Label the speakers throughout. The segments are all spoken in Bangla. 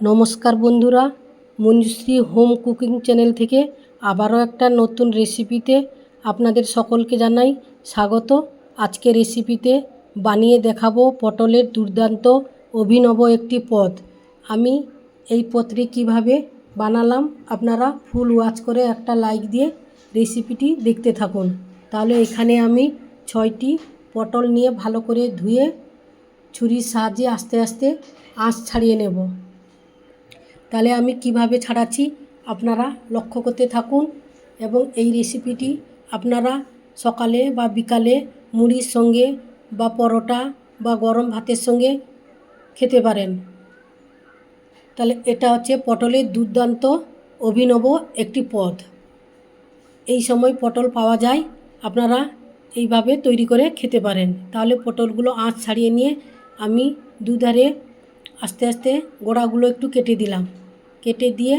Speaker 1: নমস্কার বন্ধুরা, মঞ্জুশ্রী হোম কুকিং চ্যানেল থেকে আবারও একটা নতুন রেসিপিতে আপনাদের সকলকে জানাই স্বাগত। আজকে রেসিপিতে বানিয়ে দেখাবো পটলের দুর্দান্ত অভিনব একটি পদ। আমি এই পদটি কীভাবে বানালাম আপনারা ফুল ওয়াচ করে একটা লাইক দিয়ে রেসিপিটি দেখতে থাকুন। তাহলে এখানে আমি ছয়টি পটল নিয়ে ভালো করে ধুয়ে ছুরির সাহায্যে আস্তে আস্তে আঁশ ছাড়িয়ে নেব। তাহলে আমি কীভাবে ছাড়াচ্ছি? আপনারা লক্ষ্য করতে থাকুন এবং এই রেসিপিটি আপনারা সকালে বা বিকালে মুড়ির সঙ্গে বা পরোটা বা গরম ভাতের সঙ্গে খেতে পারেন। তাহলে এটা হচ্ছে পটলের দুর্দান্ত অভিনব একটি পদ। এই সময় পটল পাওয়া যায়, আপনারা এইভাবে তৈরি করে খেতে পারেন। তাহলে পটলগুলো আঁচ ছাড়িয়ে নিয়ে আমি দুধারে আস্তে আস্তে গোড়াগুলো একটু কেটে দিলাম। কেটে দিয়ে,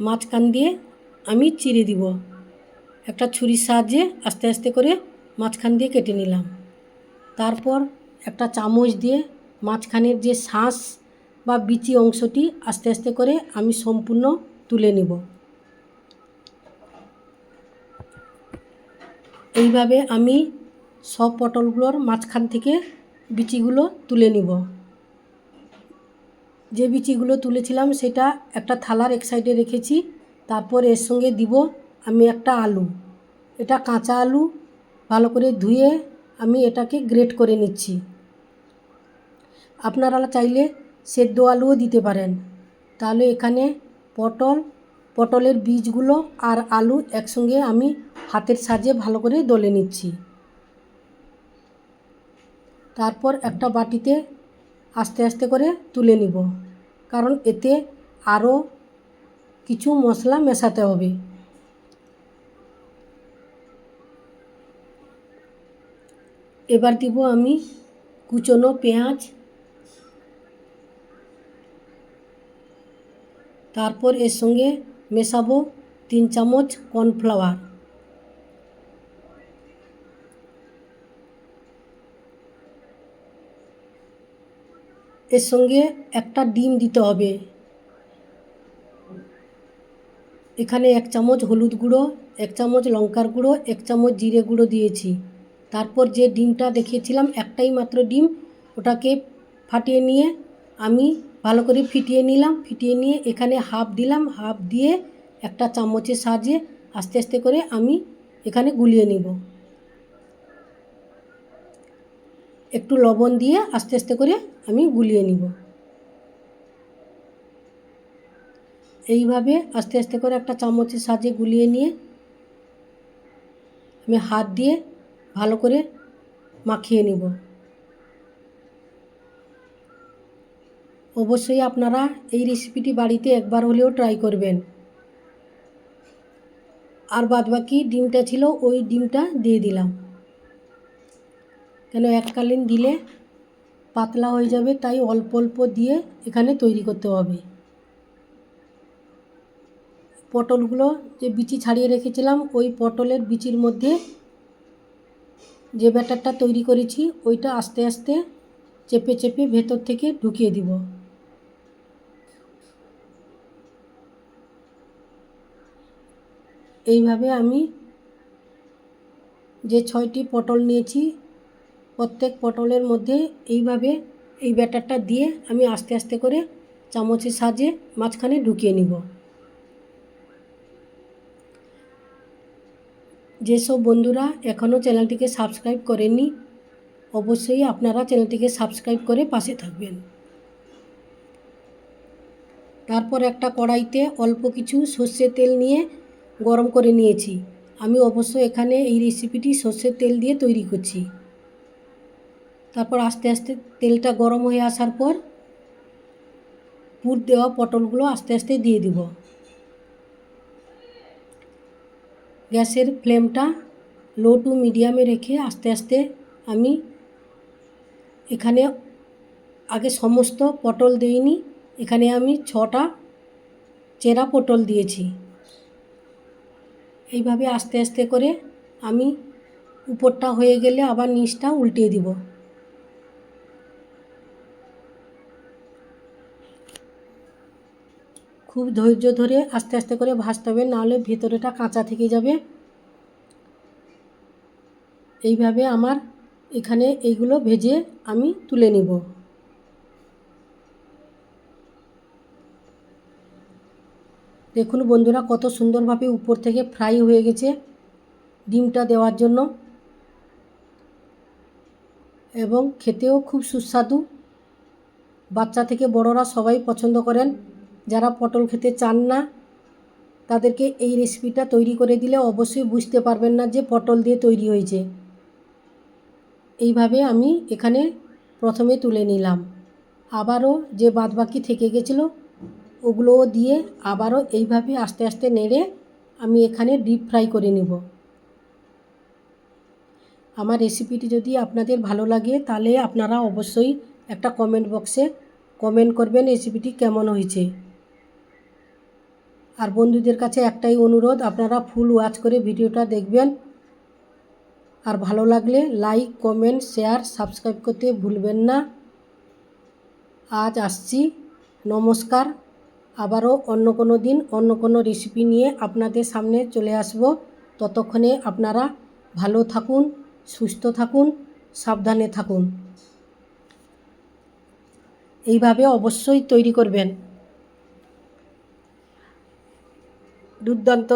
Speaker 1: মাঝখান দিয়ে আমি চিড়ে দিব। একটা ছুরির সাহায্যে আস্তে আস্তে করে মাঝখান দিয়ে কেটে নিলাম। তারপর একটা চামচ দিয়ে মাঝখানের যে শ্বাস বা বিচি অংশটি আস্তে আস্তে করে আমি সম্পূর্ণ তুলে নিব। এইভাবে আমি সব পটলগুলোর মাঝখান থেকে বিচিগুলো তুলে নিব। যে বিচিগুলো তুলেছিলাম সেটা একটা থালার এক সাইডে রেখেছি, তারপর এর সঙ্গে দিব আমি একটা আলু। এটা কাঁচা আলু, ভালো করে ধুয়ে আমি এটাকে গ্রেট করে নিচ্ছি। আপনারা চাইলে সেদ্ধ আলুও দিতে পারেন। তাহলে এখানে পটল, পটলের বীজগুলো আর আলু একসঙ্গে আমি হাতের সাজে ভালো করে দলে নিচ্ছি। তারপর একটা বাটিতে আস্তে আস্তে করে তুলে নিব। কারণ এতে আরও কিছু মশলা মেশাতে হবে। এবার দিব আমি কুচনো পেঁয়াজ। তারপর এর সঙ্গে মেশাবো তিন চামচ কর্নফ্লাওয়ার। এর সঙ্গে একটা ডিম দিতে হবে। এখানে এক চামচ হলুদ গুঁড়ো, এক চামচ লঙ্কার গুঁড়ো, এক চামচ জিরে গুঁড়ো দিয়েছি। তারপর যে ডিমটা দেখিয়েছিলাম, একটাই মাত্র ডিম, ওটাকে ফাটিয়ে নিয়ে আমি ভালো করে ফিটিয়ে নিলাম, ফিটিয়ে নিয়ে এখানে হাফ দিলাম, হাফ দিয়ে একটা চামচের সাহায্যে আস্তে আস্তে করে আমি এখানে গুলিয়ে নিব। একটু লবণ দিয়ে আস্তে আস্তে করে আমি গুলিয়ে নিব। এইভাবে আস্তে আস্তে করে একটা চামচের সাহায্যে গুলিয়ে নিয়ে আমি হাত দিয়ে ভালো করে মাখিয়ে নিব। অবশ্যই আপনারা এই রেসিপিটি বাড়িতে একবার হলেও ট্রাই করবেন। আর বাদবাকি ডিমটা ছিল ওই ডিমটা দিয়ে দিলাম। কেন এককালীন দিলে পাতলা হয়ে যাবে, তাই অল্প অল্প দিয়ে এখানে তৈরি করতে হবে। পটলগুলো যে বিচি ছাড়িয়ে রেখেছিলাম, ওই পটলের বিচির মধ্যে যে ব্যাটারটা তৈরি করেছি, ওইটা আস্তে আস্তে চেপে চেপে ভেতর থেকে ঢুকিয়ে দিব। এইভাবে আমি যে ছয়টি পটল নিয়েছি প্রত্যেক পটলের মধ্যে এইভাবে এই ব্যাটারটা দিয়ে আমি আস্তে আস্তে করে চামচের সাহায্যে মাঝখানে ঢুকিয়ে নিব। যেসব বন্ধুরা এখনও চ্যানেলটিকে সাবস্ক্রাইব করেননি, অবশ্যই আপনারা চ্যানেলটিকে সাবস্ক্রাইব করে পাশে থাকবেন। তারপর একটা কড়াইতে অল্প কিছু সর্ষের তেল নিয়ে গরম করে নিয়েছি। আমি অবশ্য এখানে এই রেসিপিটি সর্ষের তেল দিয়ে তৈরি করছি। তারপর আস্তে আস্তে তেলটা গরম হয়ে আসার পর পুর দেওয়া পটলগুলো আস্তে আস্তে দিয়ে দিব। গ্যাসের ফ্লেমটা লো টু মিডিয়ামে রেখে আস্তে আস্তে আমি এখানে আগে সমস্ত পটল দিইনি, এখানে আমি ছটা চেরা পটল দিয়েছি। এইভাবে আস্তে আস্তে করে আমি উপরটা হয়ে গেলে আবার নিচটা উল্টিয়ে দিব। খুব ধৈর্য ধরে আস্তে আস্তে করে ভাজতে হবে, নাহলে ভেতরেটা কাঁচা থেকে যাবে। এইভাবে আমার এখানে এইগুলো ভেজে আমি তুলে নিব। দেখুন বন্ধুরা, কত সুন্দরভাবে উপর থেকে ফ্রাই হয়ে গেছে ডিমটা দেওয়ার জন্য। এবং খেতেও খুব সুস্বাদু। বাচ্চা থেকে বড়রা সবাই পছন্দ করেন। যারা পটল খেতে চান না, তাদেরকে এই রেসিপিটা তৈরি করে দিলে অবশ্যই বুঝতে পারবেন না যে পটল দিয়ে তৈরি হয়েছে। এইভাবে আমি এখানে প্রথমে তুলে নিলাম। আবারও যে বাদবাকি থেকে গেছিল, ওগুলোও দিয়ে আবারও এইভাবে আস্তে আস্তে নেড়ে আমি এখানে ডিপ ফ্রাই করে নেব। আমার রেসিপিটি যদি আপনাদের ভালো লাগে, তাহলে আপনারা অবশ্যই একটা কমেন্ট বক্সে কমেন্ট করবেন রেসিপিটি কেমন হয়েছে। আর বন্ধুদের কাছে একটাই অনুরোধ, আপনারা ফুল ওয়াচ করে ভিডিওটা দেখবেন। আর ভালো লাগলে লাইক কমেন্ট শেয়ার সাবস্ক্রাইব করতে ভুলবেন না। আজ আসছি। নমস্কার। আবারও অন্য কোনো দিন, অন্য কোনো রেসিপি নিয়ে আপনাদের সামনে চলে আসব। ততক্ষণে আপনারা ভালো থাকুন, সুস্থ থাকুন, সাবধানে থাকুন। এইভাবে অবশ্যই তৈরি করবেন। দুর্দান্ত